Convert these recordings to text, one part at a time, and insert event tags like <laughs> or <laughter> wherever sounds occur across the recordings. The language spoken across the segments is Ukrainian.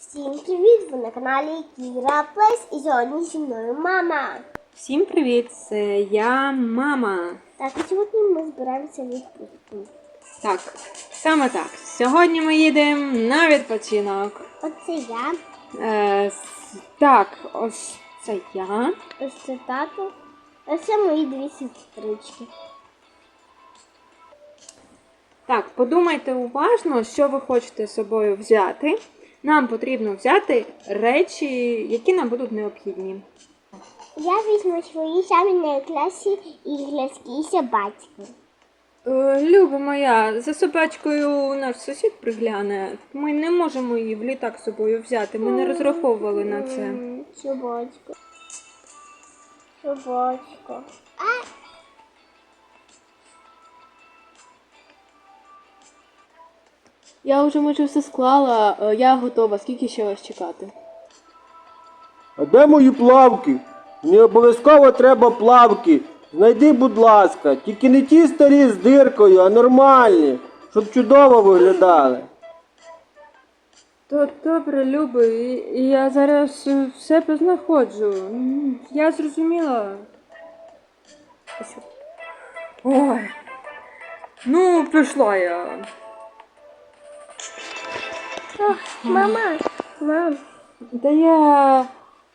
Всім привіт! Ви на каналі Кіра Плейс і сьогодні зі мною мама. Всім привіт! Це я мама. Так, і сьогодні ми збираємося відпустку. Так, саме так. Сьогодні ми їдемо на відпочинок. Оце я, Е, с- так, ось це я. ось це тато, ось це мої дві сестрички. Так, подумайте уважно, що ви хочете з собою взяти. Нам потрібно взяти речі, які нам будуть необхідні. Я візьму свої самі найкращі іграшки і собачки. Е, Люба моя, за собачкою наш сусід пригляне. Ми не можемо її в літак з собою взяти. Ми не розраховували на це. М, Собачка. Собачка. А, Я вже майже все склала, е, я готова. Скільки ще вас чекати? А де мої плавки? Мені обов'язково треба плавки. Знайди, будь ласка, тільки не ті старі з диркою, а нормальні, щоб чудово виглядали. То добре, Люби, і- і я зараз все познаходжу. Я зрозуміла. Ой. Ну, пішла я. Мама, мам, Та я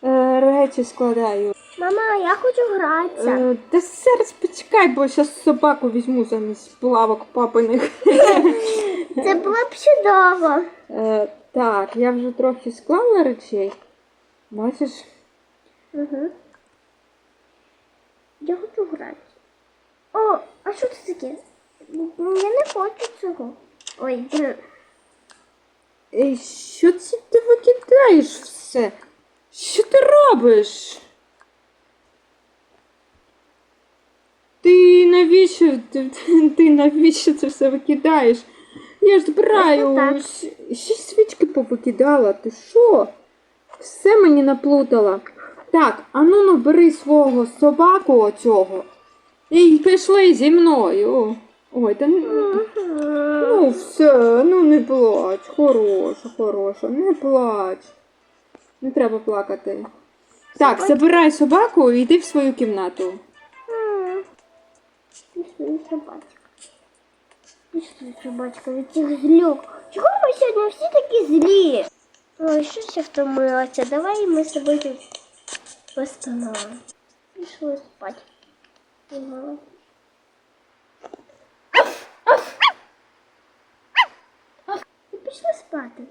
е, речі складаю. мама, я хочу гратися. Е, та зараз почекай, бо зараз собаку візьму замість плавок папиних. Це було б чудово. Е, так, я вже трохи склала речей. Бачиш? Угу. Я хочу грати. О, а що це таке? Я не хочу цього. Ой. Ей, що це ти викидаєш все? Що ти робиш? Ти навіщо ти, <laughs> ти навіщо це все викидаєш? Я ж збираю. Ще свічки повикидала. Ти що? Все мені наплутала. Так, а ну бери свого собаку оцього. І пішли зі мною. Ой, та ну. Ну, все, ну не плач, хороша, хороша, не плач. Не треба плакати. Так, забирай собаку і йди в свою кімнату. Пішли, собачка, від цих злюк. Чого ми сьогодні всі такі злі? Ой, щось я втомилася. Давай ми тут постановимо. Пішли спати. Ага. І пішли спати.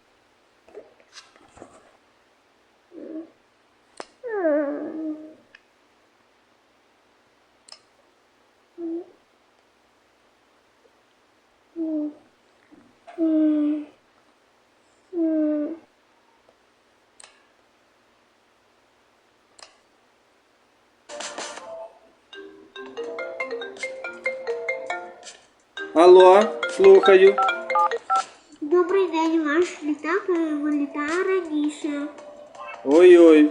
Алло, слухаю. Добрий день, ваш літак е, вилітає раніше. Ой-ой,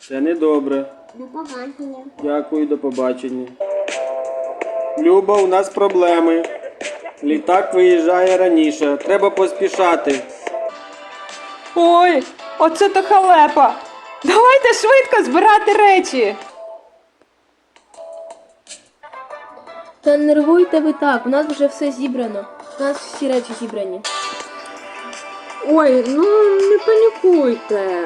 це недобре. До побачення. Дякую, до побачення. Люба, у нас проблеми. Літак виїжджає раніше. Треба поспішати. Ой, оце то халепа. Давайте швидко збирати речі. Та нервуйте ви так, у нас вже все зібрано. У нас всі речі зібрані. Ой, ну не панікуйте.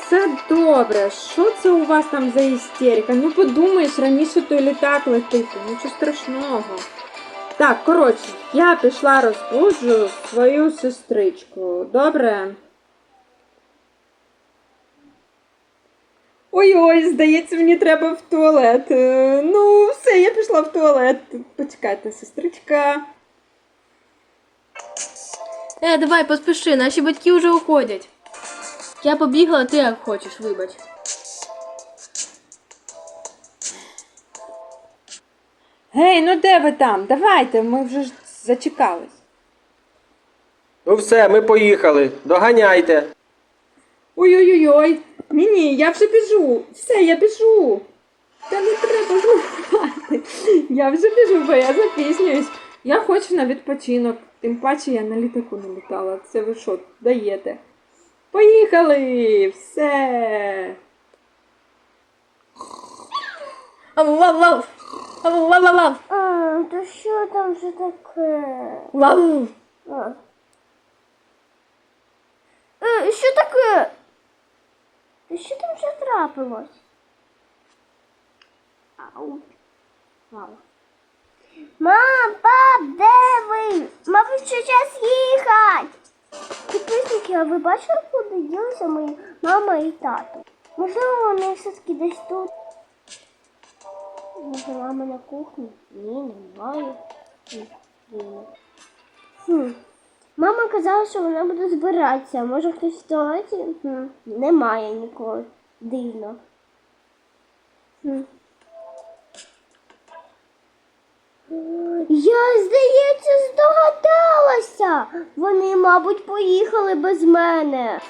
Все добре. Що це у вас там за істерика? Ну подумаєш, раніше той літак летить, нічого страшного. Так, коротше, я пішла розбуджу свою сестричку. Добре? Ой-ой, здається, мені треба в туалет. Е, Ну, все, я пішла в туалет. Почекайте, сестричка. Е, давай, поспіши, наші батьки вже уходять. Я побігла, а ти як хочеш, вибач. Гей, ну де ви там? Давайте, ми вже ж зачекались. Ну все, ми поїхали. Доганяйте. Ой-ой-ой. Ні, ні, я вже біжу. Все, я біжу. Та не треба зливати. Я вже біжу, бо я запізнююсь. Я хочу на відпочинок. Тим паче я на літаку не літала. Це ви що, даєте? Поїхали! Все. Ау, лав, лав. Ау, лав, лав, лав. А, то що там вже таке? Лав. Е, що таке? Що там вже трапилось? Ау. Вау. Мам, пап, де ви? Мабуть, що час їхати. Підписники, а ви бачили, куди ділися мої мама і тато? Можливо, вони все-таки десь тут. Може, мама на кухні? Ні, немає. Хм. Мама казала, що вона буде збиратися. Може хтось в туалеті? Хм. Немає нікого. Дивно. Хм. Я, здається, здогадалася. Вони, мабуть, поїхали без мене.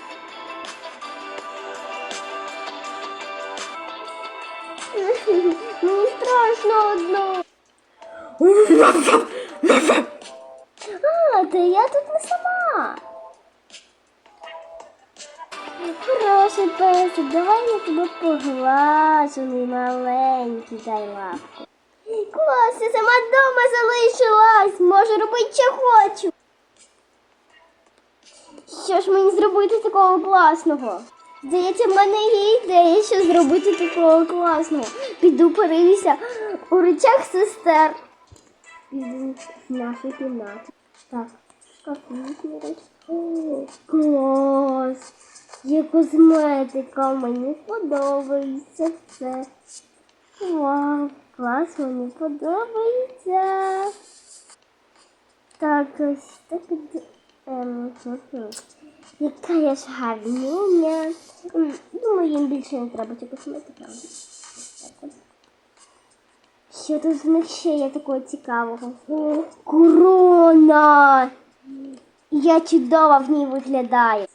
Мені <laughs> страшно одно. А, та я тут не сама. Хороший песик, давай я тебе поглажу, мій маленький, дай лапку. Клас, я сама вдома залишилась. Можу робити, що хочу. Що ж мені зробити такого класного? Здається, в мене є ідея, що зробити такого класного. Піду перевіся у речах сестер. Піду в нашу кімнату. Так, шкафні речі. О, клас! Є косметика, мені подобається це. Вау, клас, мені подобається. Так, ось так. Ем. Яка я ж гарнюня. М, Думаю, їм більше не треба цю косметика. Так ось. Що тут в них ще є такого цікавого? О, корона! Я чудово в ній виглядаю.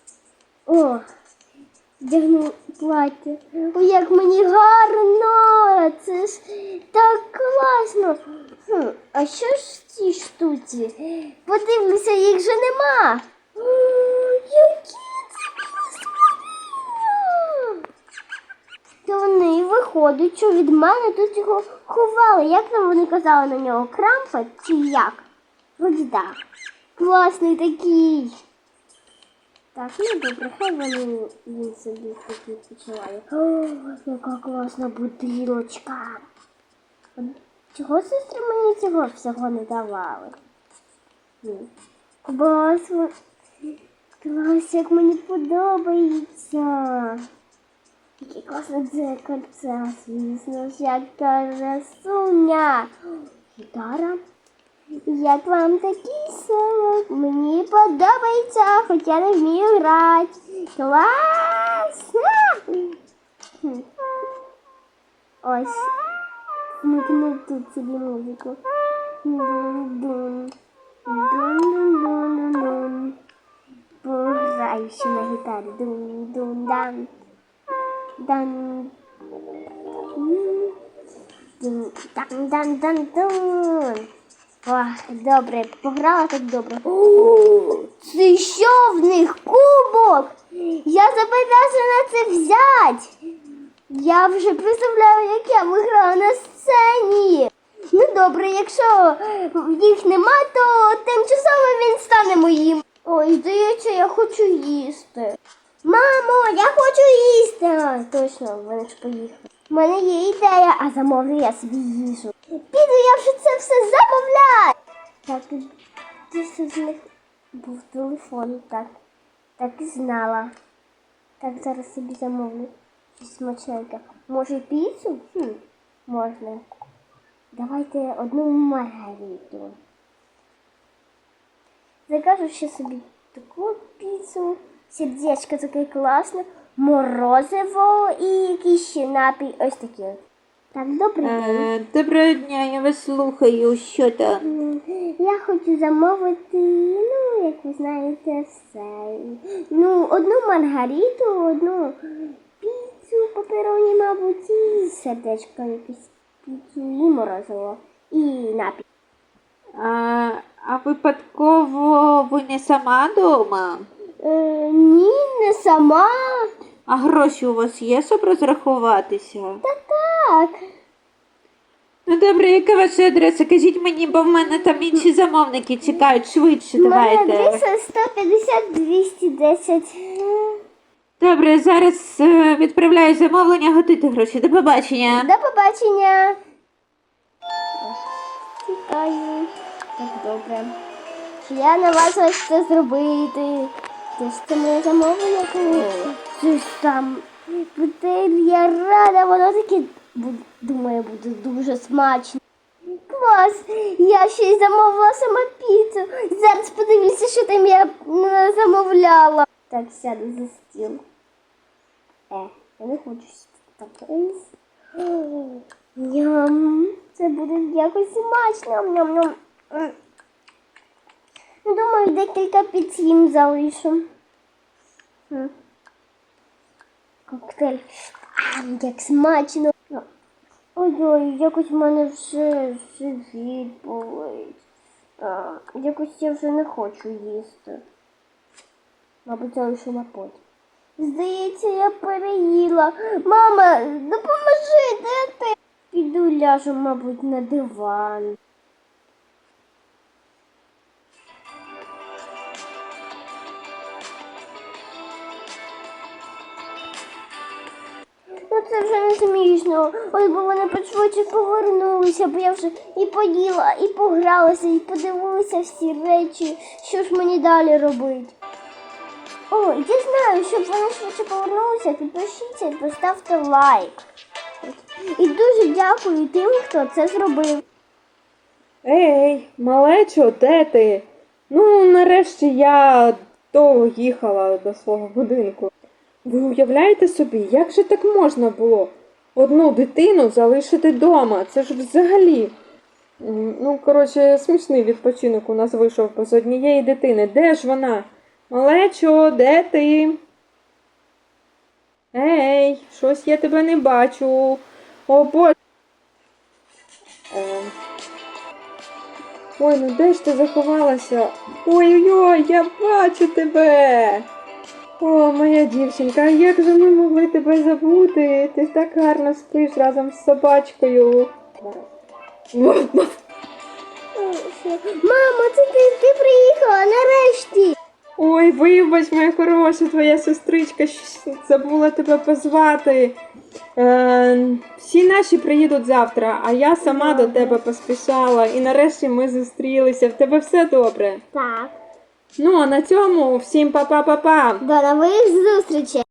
О, вдягну плаття. О, як мені гарно! Класно. Хм, а що ж в цій штуці? Подивлюся, їх же нема. О, які це! То вони виходить, що від мене тут його ховали. Як там вони казали на нього? Крампет чи як? Вроді так. Класний такий. Так, ну добре, хай вони він собі такий почуває. О, яка класна бутилочка. Чого сестри мені цього всього не давали? Клас, клас, як мені подобається. Яке класне дзеркальце, звісно ж, яка красуня. Гітара. Як вам такий селок? Мені подобається, хоча не вмію грати. Клас! Ось. Тут собі музику. Дун-дун. Пограю ще на гітарі. Дун-дун-дан. Дан. Дан-дан-дан-дун. О, добре, пограла так добре. О, це що в них кубок? Я запитався на це взять. Я вже представляю, як я виграла на сцені. Ну добре, якщо їх нема, то тимчасово він стане моїм. Ой, здається, я хочу їсти. Мамо, я хочу їсти. А, точно, вони ж поїхали. У мене є ідея, а замовлю я собі їжу. Піду, я вже це все замовляю. Так, десь з них був телефон, так. Так і знала. Так, зараз собі замовлю. Щось. Може піцу? Хм, можна. Давайте одну маргариту. Закажу ще собі таку піцу. Сердечко таке класне. Морозиво і якийсь ще напій. Ось такі. Так, добрий день. Е, доброго дня, я вас слухаю. Що там? Я хочу замовити, ну, як ви знаєте, все. Ну, одну маргариту, одну папероні, мабуть, і сердечко якесь і морозиво, і напій. А, а випадково ви не сама дома? Е, ні, не сама. А гроші у вас є, щоб розрахуватися? Так. Ну добре, яка ваша адреса? Кажіть мені, бо в мене там інші замовники чекають швидше. Моя Давайте. адреса 150 210. Добре, зараз е, відправляю замовлення, готуйте гроші. До побачення. До побачення. Тікаю. Так добре. Чи я наважилась це зробити? Це ж це моє замовлення коли. Це ж там. Буде, я рада, воно таке бу- думаю, буде дуже смачно. Клас! Я ще й замовила сама піцу. Зараз подивлюся, що там я не замовляла. Так, сяду за стіл. Е, я не хочу так. Ням, це буде якось смачно. Ням-ням. Думаю, декілька піц їм залишу. Коктейль. Як смачно. Ой-ой, якось в мене вже живіт болить. Якось я вже не хочу їсти. Мабуть, залишу на потім. Здається, я переїла. Мама, допоможи, де ти? Піду ляжу, мабуть, на диван. Ну це вже не смішно. Ой, бо вони почвочі повернулися, бо я вже і поїла, і погралася, і подивилася всі речі. Що ж мені далі робити? О, я знаю, щоб вони швидше повернулися, підпишіться і поставте лайк. І дуже дякую тим, хто це зробив. Ей, малечо, де ти? Ну, нарешті я довго їхала до свого будинку. Ви уявляєте собі, як же так можна було одну дитину залишити вдома? Це ж взагалі. Ну, коротше, смішний відпочинок у нас вийшов без однієї дитини. Де ж вона? Малечо, де ти? Ей, щось я тебе не бачу. О, Боже. Ем. Ой, ну де ж ти заховалася? Ой-ой-ой, я бачу тебе. О, моя дівчинка, як же ми могли тебе забути? Ти так гарно спиш разом з собачкою. Мамо, це ти, ти приїхала нарешті. Ой, вибач, моя хороша, твоя сестричка забула тебе позвати. Е, всі наші приїдуть завтра, а я сама до тебе поспішала. І нарешті ми зустрілися. В тебе все добре. Так. Ну, а на цьому всім па-па-па-па. До нових зустрічей.